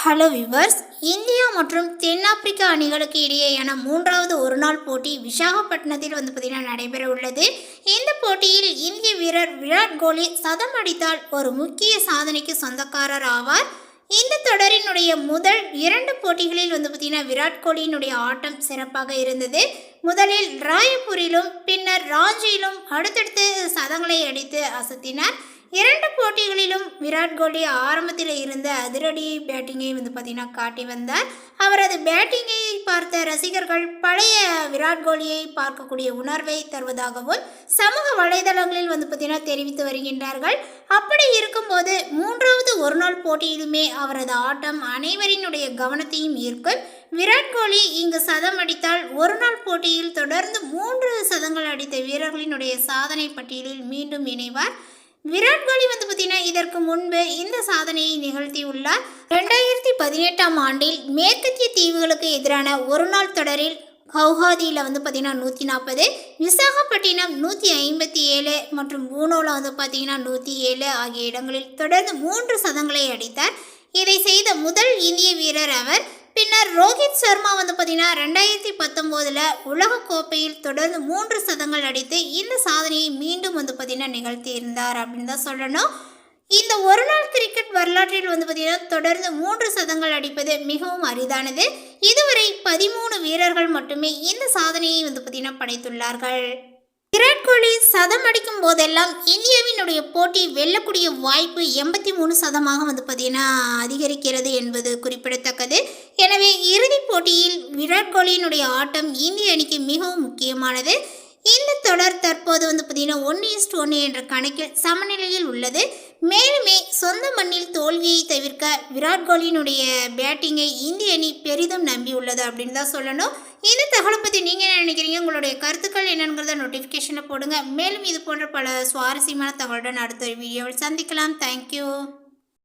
Hello viewers India மற்றும் தென்னாப்பிரிக்கா அணிகளுக்கு இடையேயான மூன்றாவது ஒருநாள் போட்டி விசாகப்பட்டினத்தில் வந்து பார்த்திங்கன்னா நடைபெற உள்ளது. இந்த போட்டியில் இந்திய வீரர் விராட் கோலி சதம் அடித்தால் ஒரு முக்கிய சாதனைக்கு சொந்தக்காரர் ஆவார். இந்த தொடரினுடைய முதல் இரண்டு போட்டிகளில் வந்து பார்த்திங்கன்னா விராட் கோலியினுடைய ஆட்டம் சிறப்பாக இருந்தது. முதலில் ராயப்பூரிலும் பின்னர் ராஞ்சியிலும் அடுத்தடுத்து சதங்களை அடித்து அசத்தினார். இரண்டு போட்டிகளிலும் விராட் கோலி ஆரம்பத்தில் இருந்த அதிரடி பேட்டிங்கை வந்து பார்த்திங்கன்னா காட்டி வந்தார். அவரது பேட்டிங்கை பார்த்த ரசிகர்கள் பழைய விராட் கோலியை பார்க்கக்கூடிய உணர்வை தருவதாகவும் சமூக வலைதளங்களில் வந்து பார்த்திங்கன்னா தெரிவித்து வருகின்றார்கள். அப்படி இருக்கும்போது மூன்றாவது ஒருநாள் போட்டியிலுமே அவரது ஆட்டம் அனைவரினுடைய கவனத்தையும் ஈர்க்கும். விராட் கோலி இங்கு சதம் அடித்தால் ஒரு நாள் போட்டியில் தொடர்ந்து மூன்று சதங்கள் அடித்த வீரர்களினுடைய சாதனை பட்டியலில் மீண்டும் இணைவார். விராட் கோலி வந்து பார்த்தீங்கன்னா இதற்கு முன்பு இந்த சாதனையை நிகழ்த்தியுள்ளார். ரெண்டாயிரத்தி பதினெட்டாம் ஆண்டில் மேற்கத்திய தீவுகளுக்கு எதிரான ஒரு நாள் தொடரில் கவுஹாதியில் வந்து பார்த்தீங்கன்னா நூற்றி நாற்பது விசாகப்பட்டினம் நூற்றி ஐம்பத்தி ஏழு மற்றும் பூனோவில் வந்து பார்த்தீங்கன்னா நூற்றி ஏழு ஆகிய இடங்களில் தொடர்ந்து மூன்று சதங்களை அடித்தார். இதை செய்த முதல் இந்திய வீரர் அவர் பின்னர் ரோஹித் சர்மா வந்து பார்த்தீங்கன்னா ரெண்டாயிரத்தி பத்தொம்போதில் உலகக்கோப்பையில் தொடர்ந்து மூன்று சதங்கள் அடித்து இந்த சாதனையை மீண்டும் வந்து பார்த்தீங்கன்னா நிகழ்த்தியிருந்தார் அப்படின்னு தான் சொல்லணும். இந்த ஒரு நாள் கிரிக்கெட் வரலாற்றில் வந்து பார்த்தீங்கன்னா தொடர்ந்து மூன்று சதங்கள் அடிப்பது மிகவும் அரிதானது. இதுவரை பதிமூணு வீரர்கள் மட்டுமே இந்த சாதனையை வந்து பார்த்தீங்கன்னா படைத்துள்ளார்கள். விராட் கோலி சதம் அடிக்கும் போதெல்லாம் இந்தியாவினுடைய போட்டி வெல்லக்கூடிய வாய்ப்பு எண்பத்தி மூணு சதமாக வந்து பார்த்தீங்கன்னா அதிகரிக்கிறது என்பது குறிப்பிடத்தக்கது. எனவே இறுதிப் போட்டியில் விராட் கோலியினுடைய ஆட்டம் இந்திய அணிக்கு மிகவும் முக்கியமானது. இந்த தொடர் தற்போது வந்து பார்த்தீங்கன்னா ஒன் இஸ்ட் ஒன்று என்ற கணக்கில் சமநிலையில் உள்ளது. மேலுமே சொந்த மண்ணில் தோல்வியை தவிர்க்க விராட் கோலியினுடைய பேட்டிங்கை இந்திய அணி பெரிதும் நம்பியுள்ளது அப்படின்னு தான் சொல்லணும். இந்த தகவலை பற்றி நீங்கள் கருத்துக்கள் என்னங்கிறத நோட்டிஃபிகேஷனில் போடுங்க. மேலும் இது போன்ற பல சுவாரஸ்யமான தகவலுடன் அடுத்த வீடியோவில் சந்திக்கலாம். தேங்க்யூ